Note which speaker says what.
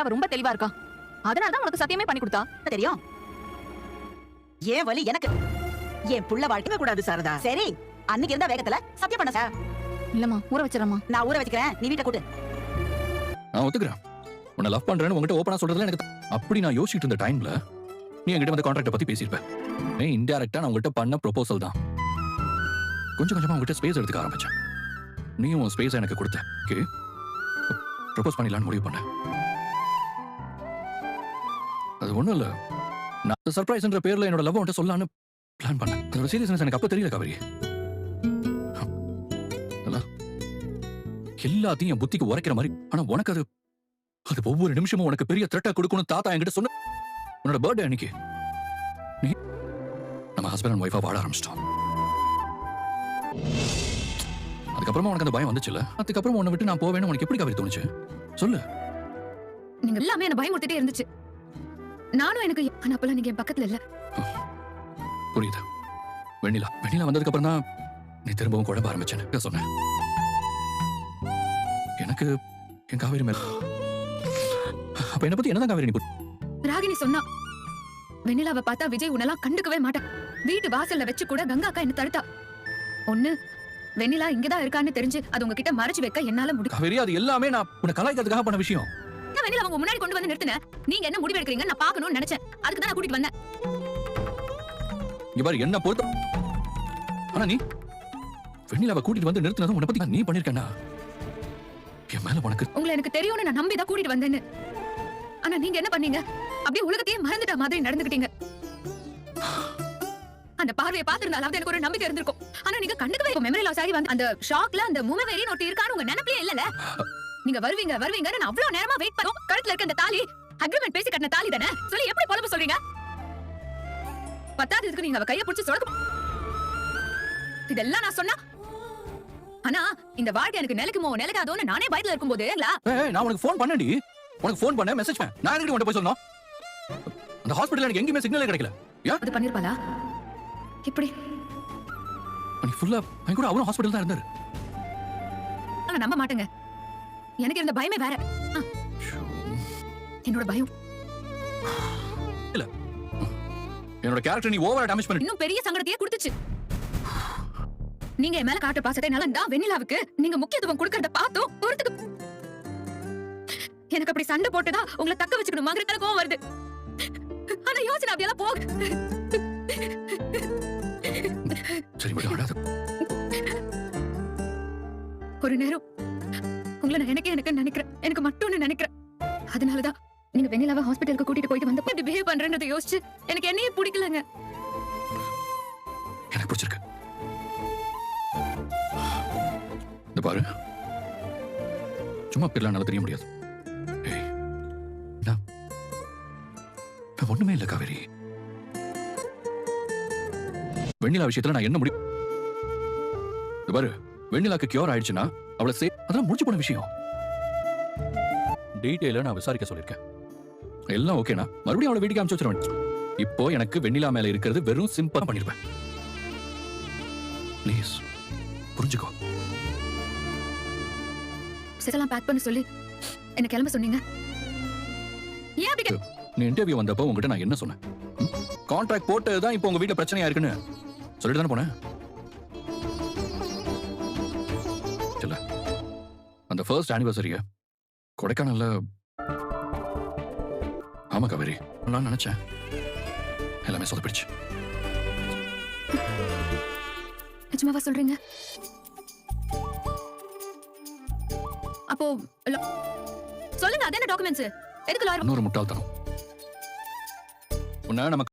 Speaker 1: அவ ரொம்ப தெளிவா இருக்கா. அதனால தான் உனக்கு சத்தியமே பண்ணி கொடுத்தா.
Speaker 2: தெரியும். ஏன் வலி எனக்கு? என் புள்ள வாழ்க்கை கூடாது சாரதா. சரி அன்னைக்கு இருந்த வேகத்துல சத்தியம் பண்ண சார்.
Speaker 1: இல்லம்மா ஊற வச்சிடறமா
Speaker 2: நான் ஊற வச்சுக்கிறேன். நீ வீட்டை கூட்டு.
Speaker 3: நான் ஒத்துக்கிறேன். உன்னை லவ் பண்றேன்னு உங்ககிட்ட ஓப்பனா சொல்றதுல எனக்கு அப்படி நான் யோசிச்சுட்டு இருந்த டைம்ல நீ என்கிட்ட வந்து கான்ட்ராக்ட பத்தி பேசியிருப்ப. ஏன் இன்டெரக்டா நான் உங்ககிட்ட பண்ண ப்ரொபோசல் தான். கொஞ்சம் கொஞ்சமா உங்ககிட்ட ஸ்பேஸ் எடுத்துக்க ஆரம்பிச்சேன். நீயும் உன் ஸ்பேஸ் எனக்கு கொடுத்த. ஓகே ப்ரொபோஸ் பண்ணிடலான்னு முடிவு பண்ணேன். அது ஒண்ணும் இல்ல. நான் சர்ப்ரைஸ்ன்ற பேர்ல என்னோட லவ் உன்கிட்ட சொல்லான்னு பிளான் பண்ணேன். அதோட சீரியஸ்னஸ் எனக்கு அப்ப தெரியல கவரி. எல்லாத்தையும் என் புத்திக்கு உரைக்கிற மாதிரி. ஆனா உனக்கு அது அது ஒவ்வொரு நிமிஷமும் உனக்கு பெரிய த்ரெட்டா கொடுக்கணும் தாத்தா என்கிட்ட சொன்ன உன்னோட பர்த்டே அன்னைக்கு. நீ நம்ம ஹஸ்பண்ட் அண்ட் ஒய்ஃபா வாழ ஆரம்பிச்சிட்டோம். அதுக்கப்புறமா உனக்கு அந்த பயம் வந்துச்சுல்ல? அதுக்கப்புறம் உன்னை விட்டு நான் போவேன்னு உனக்கு எப்படி கவரி தோணுச்சு? சொல்லு.
Speaker 4: நீங்க எல்லாமே என்ன பயமுறுத்திட்டே இருந்துச்சு. நானும் எனக்கு ஆனா அப்பெல்லாம் நீங்க என் பக்கத்துல இல்ல.
Speaker 3: புரியுது? வெண்ணிலா வெண்ணிலா வந்ததுக்கு அப்புறம் தான் நீ திரும்பவும் குழம்ப ஆரம்பிச்சேன்னு சொன்னேன். எனக்கு என் காவேரி மேல அப்ப என்ன பத்தி என்னதான் காவேரி நீ
Speaker 4: ராகினி சொன்னா வெண்ணிலாவை பார்த்தா விஜய் உன்னெல்லாம் கண்டுக்கவே மாட்டான். வீட்டு வாசல்ல வச்சு கூட கங்கா அக்கா என்ன தடுத்தா. ஒண்ணு வெண்ணிலா இங்கதான் இருக்கான்னு தெரிஞ்சு அது உங்ககிட்ட மறைச்சு வைக்க என்னால முடியும்.
Speaker 3: காவேரி அது எல்லாமே நான் உன்னை கலாய்க்கிறதுக்காக பண்ண விஷயம்.
Speaker 4: வெண்ணிலா அவங்க முன்னாடி கொண்டு வந்து நிறுத்தின. நீங்க என்ன முடிவு எடுக்கிறீங்க நான் பார்க்கணும்னு நினைச்சேன். அதுக்கு தான் நான் கூட்டிட்டு வந்தேன்.
Speaker 3: பாரு என்ன பொறுத்த ஆனா நீ வெண்ணிலாவை கூட்டிட்டு வந்து நிறுத்தினதும் உன்னை பத்தி நீ பண்ணிருக்கேன்னா என் மேல உனக்கு
Speaker 4: உங்களை எனக்கு தெரியும்னு நான் நம்பி தான் கூட்டிட்டு வந்தேன்னு. ஆனா நீங்க என்ன பண்ணீங்க? அப்படியே உலகத்தையே மறந்துட்ட மாதிரி நடந்துக்கிட்டீங்க அந்த பார்வையை பார்த்திருந்தாலாவது எனக்கு ஒரு நம்பிக்கை இருந்திருக்கும். ஆனா நீங்க கண்டுக்கவே மெமரி லாஸ் ஆகி வந்து அந்த ஷாக்ல அந்த மூமவேரின்னு ஒருத்தி இருக்கான்னு உங்க நினைப்பே இல்லல நீங்க வருவீங்க வருவீங்கன்னு நான் அவ்வளவு நேரமா வெயிட் பண்ணோம் கழுத்துல இருக்க அந்த தாலி அக்ரிமெண்ட் பேசி கட்டின தாலி தானே? சொல்லி எப்படி புலம்ப சொல்றீங்க? பத்தாவது இதுக்கு நீங்க அவ கைய பிடிச்சு சொடக்கு இதெல்லாம் நான் சொன்னா ஆனா இந்த வாழ்க்கை எனக்கு நிலைக்குமோ நிலைக்காதோன்னு நானே பயத்துல இருக்கும்போது
Speaker 3: ஏய், ஏய், நான் உனக்கு ஃபோன் பண்ணேன்டி. உனக்கு ஃபோன் பண்ணேன் மெசேஜ் பண்ணேன். நான் எதுக்கு உன்கிட்ட போய் சொல்லணும்? அந்த ஹாஸ்பிடல்ல எனக்கு எங்கேயுமே சிக்னலே கிடைக்கல.
Speaker 4: அது பண்ணிருப்பாளா? இப்படி.
Speaker 3: நீ ஃபுல்லா என் கூட அவரும் ஹாஸ்பிடல் தான் இருந்தாரு.
Speaker 4: நான் நம்ப மாட்டேங்க. எனக்கு இருந்த பயமே வேற. என்னோட பயம்.
Speaker 3: என்னோட கேரக்டர் நீ ஓவரா டேமேஜ் பண்ணி
Speaker 4: இன்னும் பெரிய சங்கடத்தையே கொடுத்துச்சு. நீங்க என் மேல காட்டுற பாசத்தை என்னால தான் வெண்ணிலாவுக்கு நீங்க முக்கியத்துவம் கொடுக்கறத பார்த்தோம் பொறுத்துக்கு எனக்கு அப்படி சண்டை போட்டுதா உங்களை தக்க வச்சுக்கணுமாங்கிற கோவம் வருது. ஆனா யோசனை அப்படியெல்லாம் போக
Speaker 3: சரி
Speaker 4: ஒரு நேரம் உங்களை நான் எனக்கே எனக்கு நினைக்கிறேன். எனக்கு மட்டும்னு நினைக்கிறேன். அதனாலதான் நீங்க வெண்ணிலாவை ஹாஸ்பிட்டலுக்கு கூட்டிட்டு போயிட்டு வந்தப்ப இப்படி பிஹேவ் பண்றேன்றதை யோசிச்சு எனக்கு என்னையே பிடிக்கலங்க.
Speaker 3: எனக்கு பிடிச்சிருக்கு. இந்த பாரு. சும்மா பேர்லாம் நல்லா தெரிய முடியாது. ஒண்ணுமே இல்ல காவேரி. வெண்ணிலா விஷயத்துல நான் என்ன முடியும் பாரு. வெண்ணிலாக்கு கியூர் ஆயிடுச்சுன்னா அவளை சே அதெல்லாம் முடிஞ்சு போன விஷயம். டீட்டெயில நான் விசாரிக்க சொல்லியிருக்கேன். எல்லாம் ஓகேனா மறுபடியும் அவளை வீட்டுக்கு அனுப்பிச்சு வச்சிருவேன். இப்போ எனக்கு வெண்ணிலா மேல இருக்கிறது வெறும் சிம்பிளா பண்ணிருப்பேன். ப்ளீஸ் புரிஞ்சுக்கோ.
Speaker 4: செட்டெல்லாம் பேக் பண்ண சொல்லி என்ன கிளம்ப சொன்னீங்க? ஏன் அப்படி கே-
Speaker 3: நீ இன்டர்வியூ வந்தப்போ உங்ககிட்ட நான் என்ன சொன்னேன்? கான்ட்ராக்ட் போட்டது தான் இப்போ உங்க வீட்டுல பிரச்சனையா இருக்குன்னு. சொல்லிட்டு தானே போனேன்? ஃபர்ஸ்ட் ஆனிவர்சரிய கொடைக்கானல்ல ஆமா காவேரி நான் நினைச்சேன். எல்லாமே சொதப்பிடுச்சு.
Speaker 4: நிஜமாவா சொல்றீங்க? அப்போ சொல்லுங்க அது என்ன டாக்குமெண்ட்ஸ் எதுக்கு லாயர்
Speaker 3: இன்னொரு முட்டாள்தனம். உன்ன நம்ம